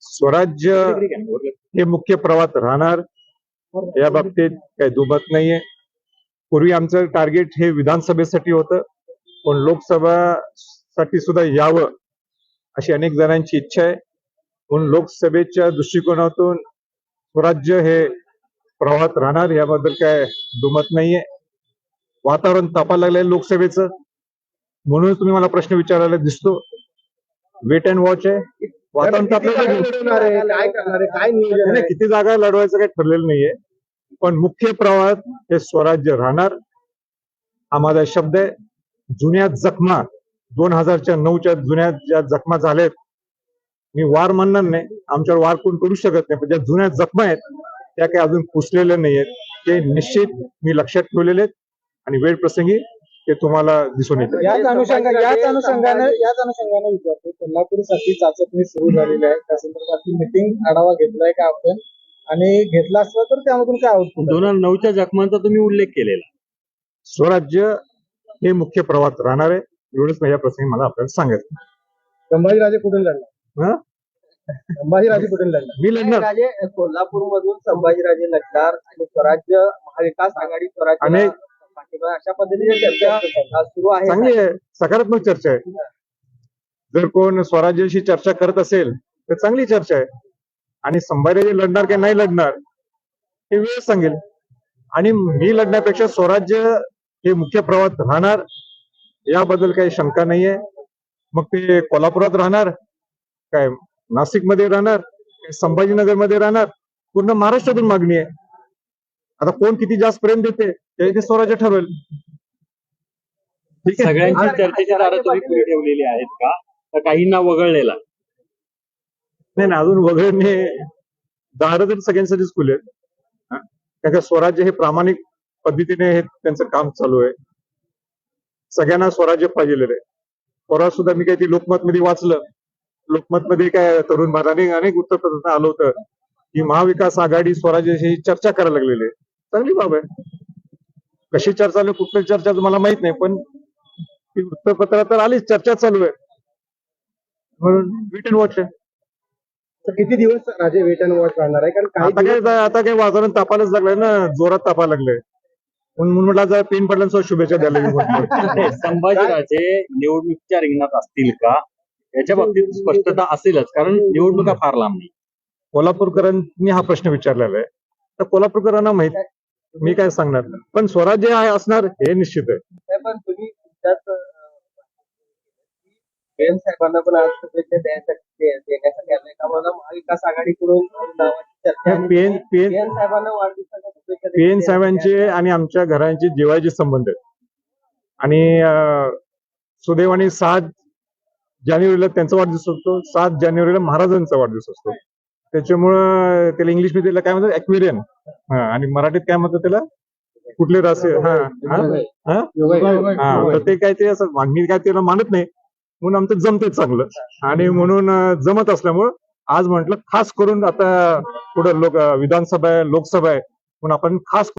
स्वराज्य हे मुख्य प्रवाहात राहणार. या बाबतीत काही दुमत नाहीये. पूर्वी आमचं टार्गेट हे विधानसभेसाठी होतं. पण लोकसभासाठी सुद्धा यावं अशी अनेक जणांची इच्छा आहे. म्हणून लोकसभेच्या दृष्टिकोनातून स्वराज्य हे प्रवाहात राहणार याबद्दल काय दुमत नाहीये. वातावरण तापायला लागलंय लोकसभेचं. म्हणून तुम्ही मला प्रश्न विचारायला दिसतो. वेट अँड वॉच आहे. वातावरण तापलेलं आहे. काय करणार आहे? काय नियोजन नाही, आहे? नाही, किती जागा लढवायचं काही ठरलेलं नाहीये. पण मुख्य प्रवाहात हे स्वराज्य राहणार. हा माझा शब्द आहे. जुन्या जखमा दोन हजारच्या नऊच्या जुन्या ज्या जखमा झाल्यात मी वार म्हणणार नाही. आमच्यावर वार कोण करू शकत नाही. पण ज्या जुन्या जखमा आहेत त्या काही अजून पुसलेल्या नाही आहेत ते निश्चित मी लक्षात ठेवलेले आहेत. आणि वेळ प्रसंगी ते तुम्हाला दिसून येते. याच अनुषंगाने याच अनुषंगाने याच अनुषंगाने विचारतो कोल्हापूरसाठी चाचपणी सुरू झालेली आहे. त्या संदर्भातली मिटिंग आढावा घेतलाय का आपण? आणि घेतला असला तर त्यामधून काय आउटपुट दोन हजार नऊच्या जखमांचा तुम्ही उल्लेख केलेला. स्वराज्य हे मुख्य प्रवाहात राहणार आहे. एवढंच मी या प्रसंगी मला आपल्याला सांगायचं संभाजीराजे कुठून लढला हा? संभाजीराजे कुठून लढला मी लढणार. राजे कोल्हापूर मधून संभाजीराजे लढणार आणि स्वराज्य महाविकास आघाडी स्वराज्य अशा पद्धतीने चर्चा अ, सुरू आहे. चांगली आहे. सकारात्मक चर्चा आहे. जर कोण स्वराज्याशी चर्चा करत असेल तर चांगली चर्चा आहे. आणि संभाजी लढणार की नाही लढणार हे वेळ सांगेल. आणि मी लढण्यापेक्षा स्वराज्य हे मुख्य प्रवाहात राहणार याबद्दल काही शंका नाहीये. मग ते कोल्हापुरात राहणार काय नाशिकमध्ये राहणार काय संभाजीनगरमध्ये राहणार पूर्ण महाराष्ट्रातून मागणी आहे. आता कोण किती जास्त प्रेम देते ते ते स्वराज्य ठरवेल. ठीक आहे? सगळ्यांची चर्चेची दारं तुम्ही खुली ठेवलेली आहेत का? तर काहींना वगळलेला. नाही नाही अजून वगळणे दार तर सगळ्यांसाठीच खुले आहेत? कारण स्वराज्य हे प्रामाणिक पद्धतीने हे त्यांचं काम चालू आहे. सगळ्यांना स्वराज्य पाहिजे आहे. परवा सुद्धा मी काही ते लोकमत मध्ये वाचलं. लोकमत मध्ये काय तरुण भारताने अनेक उत्तर आलं होतं. की महाविकास आघाडी स्वराज्याशी चर्चा करायला लागलेली आहे. चांगली बाब आहे. कशी चर्चा आली कुठली चर्चा मला माहीत नाही पण ती वृत्तपत्रात तर आलीच चर्चा चालू आहे. म्हणून वेट अँड वॉच आहे. तर किती दिवस राजे वेट अँड वॉच राहणार आहे? कारण काही आता काय आता काय वातावरण तापायलाच लागलंय ना जोरात तापायला लागलंय. म्हणून म्हणून म्हटलं जरा पेन शुभेच्छा द्यायला मी म्हटलं. नाही, संभाजीराजे निवडणुकीच्या रिंगणात असतील का? याच्या बाबतीत स्पष्टता असेलच कारण निवडणुका फार लांब नाही. कोल्हापूरकरांनी हा प्रश्न विचारलेला आहे. तर कोल्हापूरकरांना माहीत मी काय सांगणार? पण स्वराज्य आहे असणार हे निश्चित आहे. पण तुम्ही साहेबांना पण आज शुभेच्छा देण्यासाठी आले महाविकास आघाडीकडून साहेबांना वाढदिवसाच्या शुभेच्छा पेन देखील साहेबांचे आणि आमच्या घरांचे जिवाळ्याचे संबंध आहेत. आणि सुदैवाने सात जानेवारीला त्यांचा वाढदिवस असतो सात जानेवारीला महाराजांचा वाढदिवस असतो. त्याच्यामुळं त्याला इंग्लिशमध्ये काय म्हणतात? अक्वेरियन आणि मराठीत काय म्हणतात त्याला? कुठले रासे. हा हा? तर ते काय ते असं मागणी काय त्याला मानत नाही. म्हणून आमचं जमते चांगलं. आणि म्हणून जमत असल्यामुळं आज म्हटलं खास करून आता पुढे लोक विधानसभा आहे लोकसभा आहे. म्हणून आपण खास